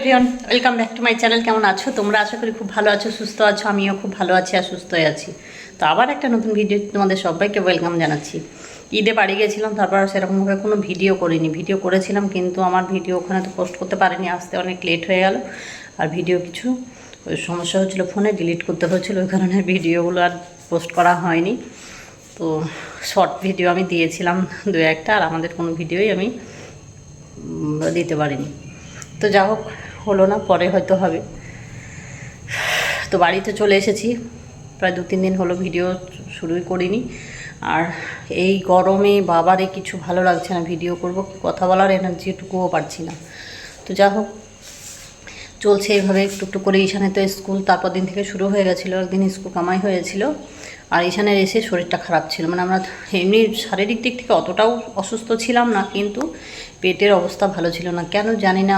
Everyone welcome back to my channel কেমন আছো? তোমরা আশা করি খুব ভালো আছো, সুস্থ আছো, আমিও খুব ভালো আছি আর সুস্থই আছি। তো আবার একটা নতুন ভিডিও তোমাদের সবাইকে ওয়েলকাম জানাচ্ছি। ঈদে বাড়ি গেছিলাম, তারপর সেরকমভাবে কোনো ভিডিও করিনি। ভিডিও করেছিলাম, কিন্তু আমার ভিডিও ওখানে তো পোস্ট করতে পারিনি, আসতে অনেক লেট হয়ে গেল। আর ভিডিও কিছু ওই সমস্যা হচ্ছিল ফোনে ডিলিট করতে হচ্ছিল, ওই কারণে ভিডিওগুলো আর পোস্ট করা হয়নি। তো শর্ট ভিডিও আমি দিয়েছিলাম দু একটা, আর আমাদের কোনো ভিডিওই আমি দিতে পারিনি। তো যা হোক হলো না, পরে হয়তো হবে। তো বাড়িতে চলে এসেছি। প্রায় দু তিন দিন হলো ভিডিও শুরুই করিনি। আর এই গরমে বাবারে কিছু ভালো লাগছে না, ভিডিও করব। কথা বলার এনার্জিটুকুও পারছি না। তো যা হোক, চলছে এইভাবে একটু একটু করে ঈশানে তো স্কুল তারপর দিন থেকে শুরু হয়ে গেছিল। একদিন স্কুল কামাই হয়েছিল। আর ঈশানের এসে শরীরটা খারাপ ছিল। মানে আমরা এমনি শারীরিক দিক থেকে অতটাও অসুস্থ ছিলাম না, কিন্তু পেটের অবস্থা ভালো ছিল না। কেন জানি না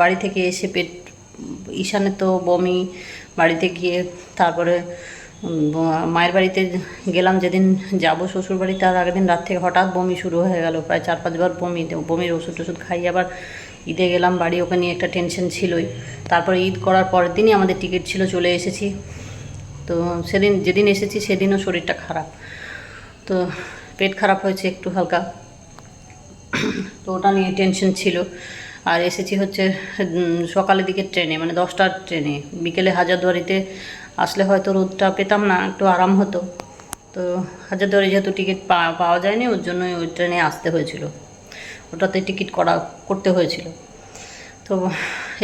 বাড়ি থেকে এসে পেট, ঈশানে তো বমি, বাড়িতে গিয়ে তারপরে মায়ের বাড়িতে গেলাম যেদিন যাব শ্বশুর বাড়ি তার আগের দিন রাত থেকে হঠাৎ বমি শুরু হয়ে গেল। প্রায় চার পাঁচবার বমি, বমির ওষুধ টষুধ খাইয়ে আবার ঈদে গেলাম, বাড়ি ওকে নিয়ে একটা টেনশন ছিলই। তারপরে ঈদ করার পরের দিনই আমাদের টিকিট ছিল, চলে এসেছি। তো সেদিন, যেদিন এসেছি সেদিনও শরীরটা খারাপ। তো পেট খারাপ হয়েছে একটু হালকা। তো ওটা নিয়ে টেনশন ছিল। আর এসেছি হচ্ছে সকালের দিকে ট্রেনে মানে দশটার ট্রেনে। বিকেলে হাজারদুয়ারিতে আসলে হয়তো রোদটা পেতাম না, একটু আরাম হতো। তো হাজারদুয়ারি যেহেতু টিকিট পাওয়া যায়নি, ওর জন্যই ওই ট্রেনে আসতে হয়েছিল। ওটাতে টিকিট করা, করতে হয়েছিল। তো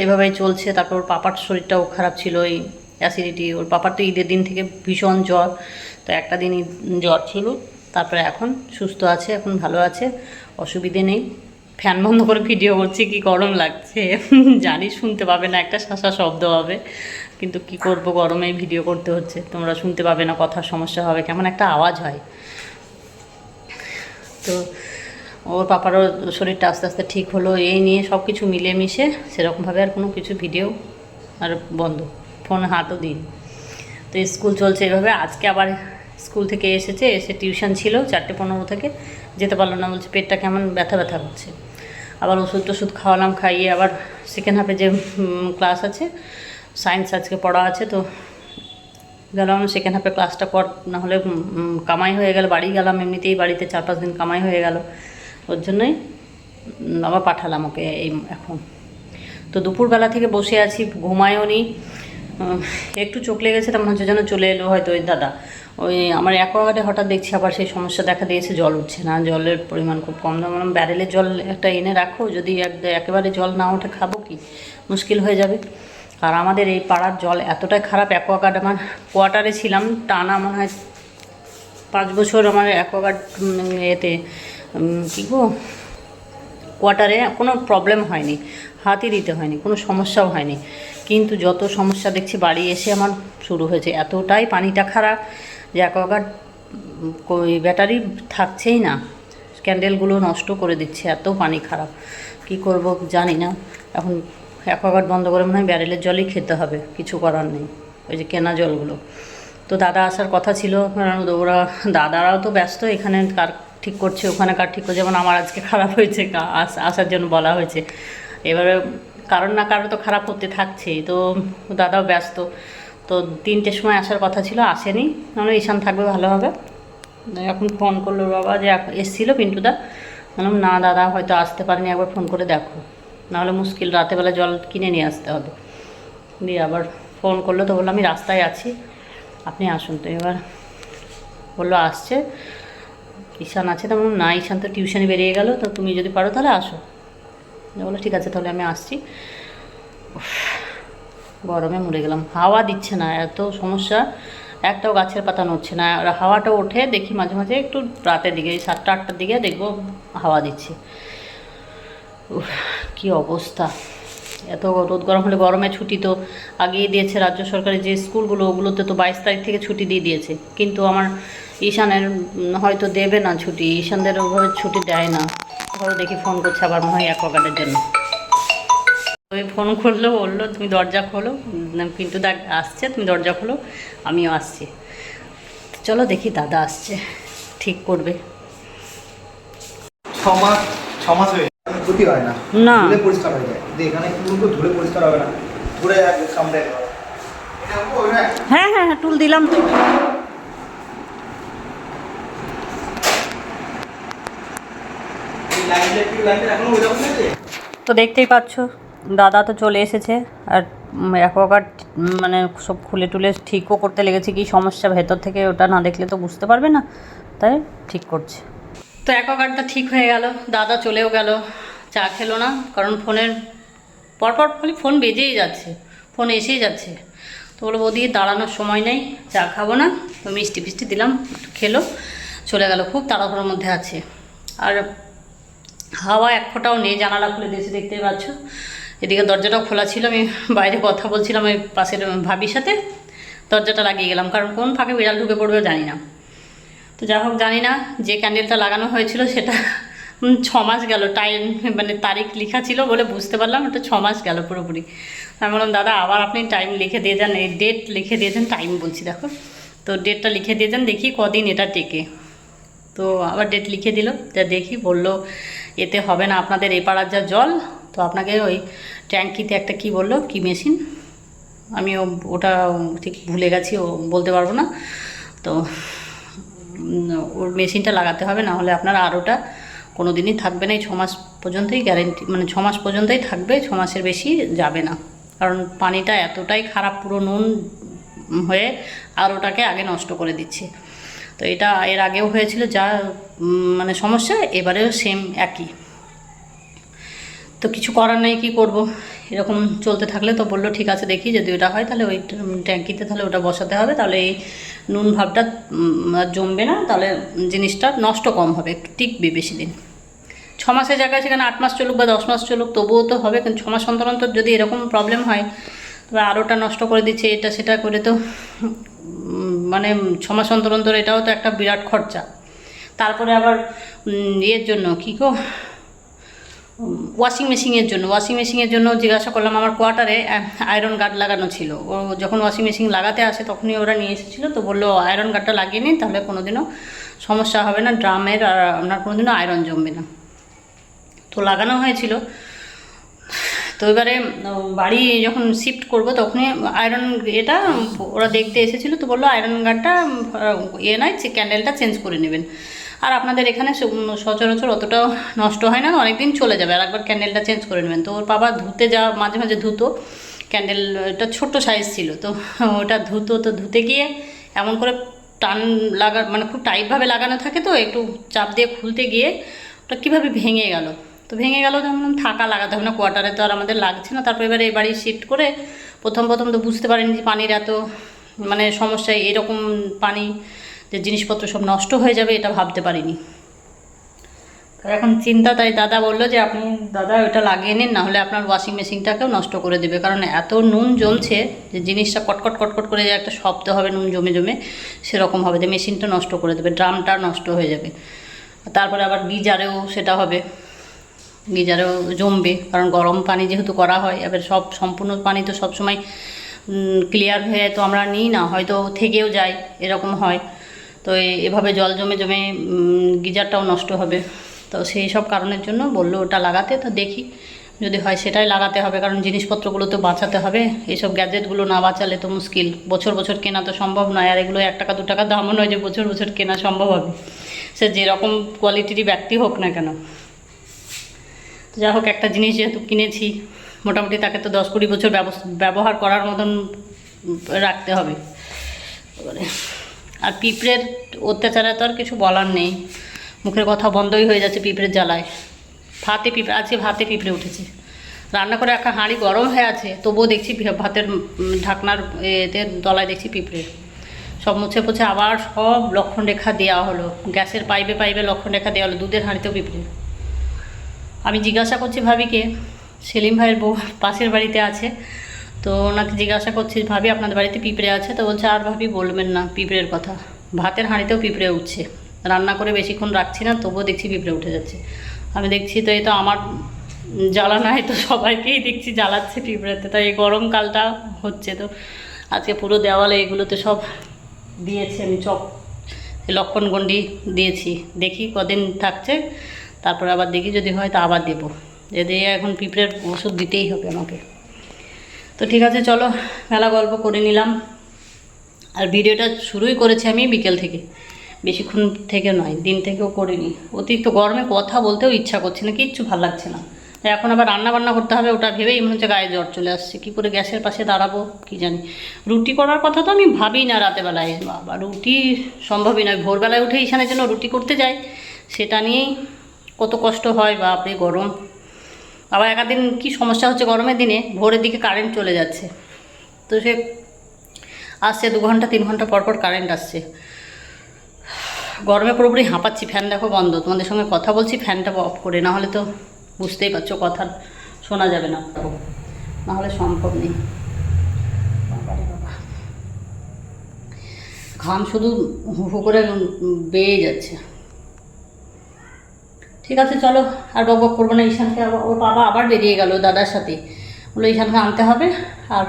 এভাবেই চলছে, তারপর ওর পাপার শরীরটাও খারাপ ছিল, এই অ্যাসিডিটি ওর পাপার তো ঈদের দিন থেকে ভীষণ জ্বর। তো একটা দিন জ্বর ছিল, তারপরে এখন সুস্থ আছে, এখন ভালো আছে, অসুবিধে নেই। ফ্যান বন্ধ করে ভিডিও করছি, কি গরম লাগছে। জানি শুনতে পাবে না, একটা শাসা শব্দ হবে। কিন্তু কি করব গরমে ভিডিও করতে হচ্ছে। তোমরা শুনতে পাবে না কথার সমস্যা হবে, কেমন একটা আওয়াজ হয়। তো ওর পাপারও শরীরটা আস্তে আস্তে ঠিক হলো, এই নিয়ে সব কিছু মিলেমিশে সেরকমভাবে আর কোনো কিছু ভিডিও আর বন্ধ, ফোন, হাতও দিন তো স্কুল চলছে এভাবে, আজকে আবার স্কুল থেকে এসেছে, এসে টিউশন ছিল চারটে পনেরো থেকে, যেতে পারল না, বলছে পেটটা কেমন ব্যথা ব্যথা করছে। আবার ওষুধ টষুধ খাওয়ালাম, খাইয়ে আবার সেকেন্ড হাফে যে ক্লাস আছে সায়েন্স আজকে পড়া আছে, তো গেলাম সেকেন্ড হাফে ক্লাসটা কর না হলে কামাই হয়ে গেল, বাড়ি গেলাম এমনিতেই, বাড়িতে চার পাঁচ দিন কামাই হয়ে গেল। ওর জন্যই আবার পাঠালাম ওকে এই এখন। তো দুপুরবেলা থেকে বসে আছি, ঘুমায়ও নি একটু চোখ লেগেছে তেমন হচ্ছে যেন চলে এলো হয়তো ওই দাদা। ওই আমার অ্যাকোয়াগার্ডে হঠাৎ দেখছি আবার সেই সমস্যা দেখা দিয়েছে, জল উঠছে না, জলের পরিমাণ খুব কম। দাম ব্যারেলের জল একটা এনে রাখো, যদি এক- একেবারে জল না ওঠে খাব কি? মুশকিল হয়ে যাবে। আর আমাদের এই পাড়ার জল এতটাই খারাপ, অ্যাকোয়াগার্ড আমার কোয়ার্টারে ছিলাম, টানা মনে হয় পাঁচ বছর আমার অ্যাকোয়াগার্ড এতে কী গো? কোয়ার্টারে কোনো প্রবলেম হয়নি, হাতই দিতে হয়নি, কোনো সমস্যাও হয়নি। কিন্তু যত সমস্যা দেখছি, বাড়ি এসে আমার শুরু হয়েছে। এতটাই পানিটা খারাপ যে অ্যাকোয়াগার্ড ব্যাটারি থাকছেই না। ক্যান্ডেলগুলো নষ্ট করে দিচ্ছে, এত পানি খারাপ। কি করব জানি না। এখন অ্যাকোয়াগার্ড বন্ধ করে মনে হয় ব্যারেলের জলই খেতে হবে, কিছু করার নেই, ওই যে কেনা জলগুলো। তো দাদা আসার কথা ছিল, কারণ ওরা, দাদারাও তো ব্যস্ত, এখানে কার ঠিক করছে, ওখানে কার ঠিক করছে, যেমন আমার আজকে খারাপ হয়েছে আসার জন্য বলা হয়েছে। এবারে কারণ না কারও তো খারাপ হতে থাকছেই, তো দাদাও ব্যস্ত। তো তিনটের সময় আসার কথা ছিল আসেনি। মানে ঈশান থাকবে ভালো হবে। এখন ফোন করল বাবা যে এসছিল পিন্টুদা। বললাম না দাদা হয়তো আসতে পারেনি একবার ফোন করে দেখো। নাহলে মুশকিল রাতেবেলা জল কিনে নিয়ে আসতে হবে। দিয়ে আবার ফোন করল তো বলল আমি রাস্তায় আছি আপনি আসুন। তো এবার বলল আসছে। ঈশান আছে তো বললাম, না ঈশান তো টিউশনে বেরিয়ে গেল তো তুমি যদি পারো তাহলে আসো। বলল ঠিক আছে তাহলে আমি আসছি। গরমে মরে গেলাম। হাওয়া দিচ্ছে না, এত সমস্যা। একটাও গাছের পাতা নড়ছে না। হাওয়াটা ওঠে, দেখি মাঝে মাঝে একটু রাতের দিকে, এই সাতটা, আটটার দিকে দেখব হাওয়া দিচ্ছে। কি অবস্থা। এত রোদ গরম হলে গরমে ছুটি তো আগিয়ে দিয়েছে রাজ্য সরকারের যে স্কুলগুলো, ওগুলোতে তো বাইশ তারিখ থেকে ছুটি দিয়ে দিয়েছে। কিন্তু আমার ঈশানের হয়তো দেবে না ছুটি, ঈশানদের ওভাবে ছুটি দেয় না। ধরো দেখি ফোন করছে আবার মনে হয় অ্যাকোয়াগার্ডের জন্য। ফোন করল বলল তুমি দরজা খোলো। পিন্টু দা আসছে তুমি দরজা খোলো আমিও আসছি। চলো দেখি দাদা আসছে ঠিক করবে। ছ মাস ছ মাস হয়ে ক্ষতি হয় না। না। ধুলে পরিষ্কার হয়ে যায়। কিন্তু এখানে কিন্তু ধুলে পরিষ্কার হবে না। ধুলে সামনে এটা হব, ওই না? হ্যাঁ হ্যাঁ হ্যাঁ টুল দিলাম তো। এই লাইনটা কি লাইনটা এখনও ওই রকম আছে তো দেখতেই পাচ্ছ। দাদা তো চলে এসেছে, আর অ্যাকোয়াগার্ড মানে সব খুলে টুলে ঠিকও করতে লেগেছে, কি সমস্যা? ভেতর থেকে ওটা না দেখলে তো বুঝতে পারবে না, তাই ঠিক করছে। তো অ্যাকোয়াগার্ডটা ঠিক হয়ে গেল, দাদা চলেও গেল, চা খেলো না, কারণ ফোনের, পরপর খালি ফোন বেজেই যাচ্ছে, ফোন এসেই যাচ্ছে। তো বলো বৌদি, দাঁড়ানোর সময় নেই, চা খাব না। তো মিষ্টি ফিষ্টি দিলাম একটু খেলো, চলে গেল, খুব তাড়াহুড়োর মধ্যে আছে। আর হাওয়া এক ফোঁটাও নেই, জানালা খুলে দিয়েছে, দেখতেই পাচ্ছ। এদিকে দরজাটাও খোলা ছিল, আমি বাইরে কথা বলছিলাম ওই পাশের ভাবির সাথে। দরজাটা লাগিয়ে গেলাম, কারণ কোন ফাঁকে বিড়াল ঢুকে পড়বে জানি না। তো যাই হোক, জানি না যে ক্যান্ডেলটা লাগানো হয়েছিল সেটা ছ মাস গেল টাইম মানে তারিখ লেখা ছিল বলে বুঝতে পারলাম, ওটা ছ মাস গেল পুরোপুরি। আমি বললাম, দাদা, আবার আপনি টাইম লিখে দিয়ে যান, এই ডেট লিখে দিয়ে যান টাইম বলছি, দেখো। তো ডেটটা লিখে দিয়ে যান, দেখি কদিন এটা টেকে। তো আবার ডেট লিখে দিল, যা দেখি, বলল, এতে হবে না, আপনাদের এ পাড়ার যা জল তো আপনাকে ওই ট্যাঙ্কিতে একটা কি বলল? কি মেশিন? আমি ওটা ঠিক ভুলে গেছি, ও বলতে পারব না। তো ওর মেশিনটা লাগাতে হবে, না হলে আপনার আরোটা কোনো দিনই থাকবে না। এই ছ মাস পর্যন্তই গ্যারেন্টি মানে ছ মাস পর্যন্তই থাকবে, ছ মাসের বেশি যাবে না। কারণ পানিটা এতটাই খারাপ, পুরো নুন হয়ে আরোটাকে আগে নষ্ট করে দিচ্ছে। তো এটা এর আগেও হয়েছিল, যা মানে সমস্যা, এবারেও সেম একই। তো কিছু করার নেই, কি করব? এরকম চলতে থাকলে তো বলল, ঠিক আছে, দেখি যদি ওটা হয়, তাহলে ওই ট্যাঙ্কিতে তাহলে ওটা বসাতে হবে। তাহলে এই নুন ভাবটা জমবে না, তাহলে জিনিসটা নষ্ট কম হবে, একটু টিকবে বেশি দিন। ছ মাসের জায়গায় সেখানে আট মাস চলুক বা দশ মাস চলুক, তবুও তো হবে, কিন্তু ছ মাস অন্তর অন্তর যদি এরকম প্রবলেম হয়, তবে আরোটা নষ্ট করে দিচ্ছে, এটা সেটা করে তো মানে ছ মাস অন্তর অন্তর এটাও তো একটা বিরাট খরচা। তারপরে আবার ইয়ের জন্য, কী গো? ওয়াশিং মেশিনের জন্য ওয়াশিং মেশিনের জন্য জিজ্ঞাসা করলাম আমার কোয়ার্টারে আয়রন গার্ড লাগানো ছিল। ও যখন ওয়াশিং মেশিন লাগাতে আসে তখনই ওরা নিয়ে এসেছিল, তো বলল আয়রন গার্ডটা লাগিয়ে নিন, তাহলে কোনোদিনও সমস্যা হবে না, ড্রামের আর আপনার কোনোদিনও আয়রন জমবে না। তো লাগানো হয়েছিল। তো এবারে বাড়ি যখন শিফট করব তখনই আয়রন এটা ওরা দেখতে এসেছিল, তো বলল আয়রন গার্ডটা ইয়ে নয় ক্যান্ডেলটা চেঞ্জ করে নেবেন। আর আপনাদের এখানে সচরাচর অতটাও নষ্ট হয় না অনেক দিন চলে যাবে। আর একবার ক্যান্ডেলটা চেঞ্জ করে নেবেন। তো ওর বাবা ধুতে যা, মাঝে মাঝে ধুতো। ক্যান্ডেলটা ছোট্ট সাইজ ছিল, তো ওটা ধুতো, তো ধুতে গিয়ে এমন করে টান লাগা মানে খুব টাইটভাবে লাগানো থাকে তো, একটু চাপ দিয়ে খুলতে গিয়ে ওটা কীভাবে ভেঙে গেল? তো ভেঙে গেল আমরা থাকা লাগাতে হবে না কোয়ার্টারে তো আর আমাদের লাগছে না। তারপর এবারে এই বাড়ি শিফট করে প্রথম প্রথম তো বুঝতে পারিনি যে পানির এত মানে সমস্যা এরকম পানি যে জিনিসপত্র সব নষ্ট হয়ে যাবে এটা ভাবতে পারিনি। এখন চিন্তা, তাই দাদা বলল যে আপনি দাদা ওটা লাগিয়ে নিন, না হলে আপনার ওয়াশিং মেশিনটাকেও নষ্ট করে দেবে। কারণ এত নুন জমছে যে জিনিসটা কটকট কটকট করে যে একটা শব্দ হবে, নুন জমে জমে, সেরকম হবে যে মেশিনটা নষ্ট করে দেবে, ড্রামটা নষ্ট হয়ে যাবে। তারপরে আবার গিজারেও সেটা হবে, গিজারেও জমবে, কারণ গরম পানি যেহেতু করা হয়, এবার সব সম্পূর্ণ পানি তো সবসময় ক্লিয়ার হয়ে তো আমরা নিই না, হয়তো থেকেও যায়, এরকম হয়। তো এভাবে জল জমে জমে গিজারটাও নষ্ট হবে। তো সেই সব কারণের জন্য বলল, ওটা লাগাতে, তো দেখি। যদি হয় সেটাই লাগাতে হবে, কারণ জিনিসপত্রগুলো তো বাঁচাতে হবে। এইসব গ্যাজেটগুলো না বাঁচালে তো মুশকিল। বছর বছর কেনা তো সম্ভব নয়, আর এগুলো এক টাকা, দু টাকা দামও নয় যে বছর বছর কেনা সম্ভব হবে। সে যেরকম কোয়ালিটিরই ব্যক্তি হোক না কেন। যা হোক, একটা জিনিস যেহেতু কিনেছি, মোটামুটি তাকে তো দশ কুড়ি বছর ব্যবহার করার মতন রাখতে হবে। এবারে আর পিঁপড়ের অত্যাচারে তো আর কিছু বলার নেই। মুখের কথা বন্ধই হয়ে যাচ্ছে পিঁপড়ের জ্বালায়। ভাতে পিঁপড়ে, আজকে ভাতে পিঁপড়ে উঠেছে। রান্না করে একটা হাঁড়ি গরম হয়ে আছে, তবুও দেখছি ভাতের ঢাকনার, এতে তলায় দেখছি পিঁপড়ে। সব মুছে পুছে আবার সব লক্ষণ রেখা দেওয়া হলো। গ্যাসের পাইপে পাইপে লক্ষণ রেখা দেওয়া হলো, দুধের হাঁড়িতেও পিঁপড়ে। আমি জিজ্ঞাসা করছি ভাবিকে, সেলিম ভাইয়ের বউ পাশের বাড়িতে আছে তো ওনাকে জিজ্ঞাসা করছি, ভাবি, আপনাদের বাড়িতে পিঁপড়ে আছে? তো বলছে, আর ভাবি, বলবেন না, পিঁপড়ের কথা। ভাতের হাঁড়িতেও পিঁপড়ে উঠছে। রান্না করে বেশিক্ষণ রাখছি না, তবুও দেখছি পিঁপড়ে উঠে যাচ্ছে। আমি দেখছি তো এই তো আমার জ্বালা নয় তো সবাইকেই দেখছি জ্বালাচ্ছে পিঁপড়েতে। তো এই গরমকালটা হচ্ছে তো। আজকে পুরো দেওয়ালে এগুলোতে সব দিয়েছি আমি, চপ লক্ষণ গণ্ডি দিয়েছি। দেখি কদিন থাকছে, তারপর আবার দেখি, যদি হয় তা আবার দেবো। যে দিয়ে এখন পিঁপড়ের ওষুধ দিতেই হবে আমাকে। তো ঠিক আছে, চলো মেলা গল্প করে নিলাম। আর ভিডিওটা শুরুই করেছি আমি বিকেল থেকে। বেশিক্ষণ থেকে নয়, দিন থেকেও করিনি। অতিরিক্ত গরমে কথা বলতেও ইচ্ছা করছে না, কিচ্ছু ভালো লাগছে না। এখন আবার রান্না বান্না করতে হবে, ওটা ভেবেই মনে হচ্ছে গায়ে জ্বর চলে আসছে। কী করে গ্যাসের পাশে দাঁড়াবো, কি জানি। রুটি করার কথা তো আমি ভাবি না রাতেবেলায়। বাবা, রুটি সম্ভবই নয়। ভোরবেলায় উঠে ঈশানের জন্য রুটি করতে যাই, সেটা নিয়েই কত কষ্ট হয়, বাপরে গরম। আবার একাদিন কি সমস্যা হচ্ছে গরমের দিনে, ভোরের দিকে কারেন্ট চলে যাচ্ছে। তো সে আসছে দু ঘণ্টা, তিন ঘণ্টা পর পর কারেন্ট আসছে। গরমে পুরোপুরি হাঁপাচ্ছি ফ্যান দেখো বন্ধ। তোমাদের সঙ্গে কথা বলছি ফ্যানটা অফ করে, না হলে তো বুঝতেই পারছ কথা শোনা যাবে না। না হলে সম্ভব নেই। ঘাম শুধু হু করে বেয়ে যাচ্ছে। ঠিক আছে, চলো, আর বক বক করব না, ঈশানকে ওর বাবা আবার বেরিয়ে গেল দাদার সাথে। বলল, ঈশানকে আনতে হবে। আর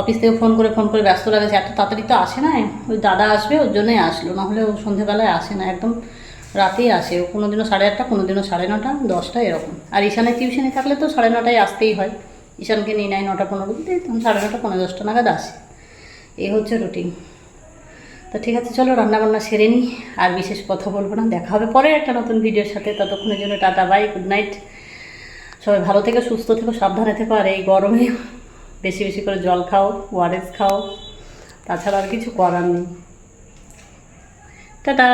অফিস থেকে ফোন করে ফোন করে ব্যস্ত লাগেছে এত তাড়াতাড়ি তো আসে না ওই দাদা আসবে, ওর জন্যই আসলো নাহলে ও সন্ধেবেলায় আসে না, একদম রাতেই আসে। ও কোনো দিনও সাড়ে আটটা কোনো দিনও সাড়ে নটা, দশটা, এরকম। আর ঈশানের টিউশনে থাকলে তো সাড়ে নটায় আসতেই হয়। ঈশানকে নিয়ে নেয় নটা পনেরো দিতে তখন সাড়ে নটা পনেরো দশটা নাগাদ আসে। এই হচ্ছে রুটিন। তো ঠিক আছে, চলো রান্নাবান্না সেরে নিই, আর বিশেষ কথা বলব না, দেখা হবে পরে একটা নতুন ভিডিওর সাথে, ততক্ষণের জন্য টাটা, বাই গুড নাইট সবাই ভালো থেকে, সুস্থ থেকো, সাবধানে থেকো, আর এই গরমে বেশি বেশি করে জল খাও, ওয়ারেস খাও, তাছাড়া আর কিছু করার নেই। টাটা।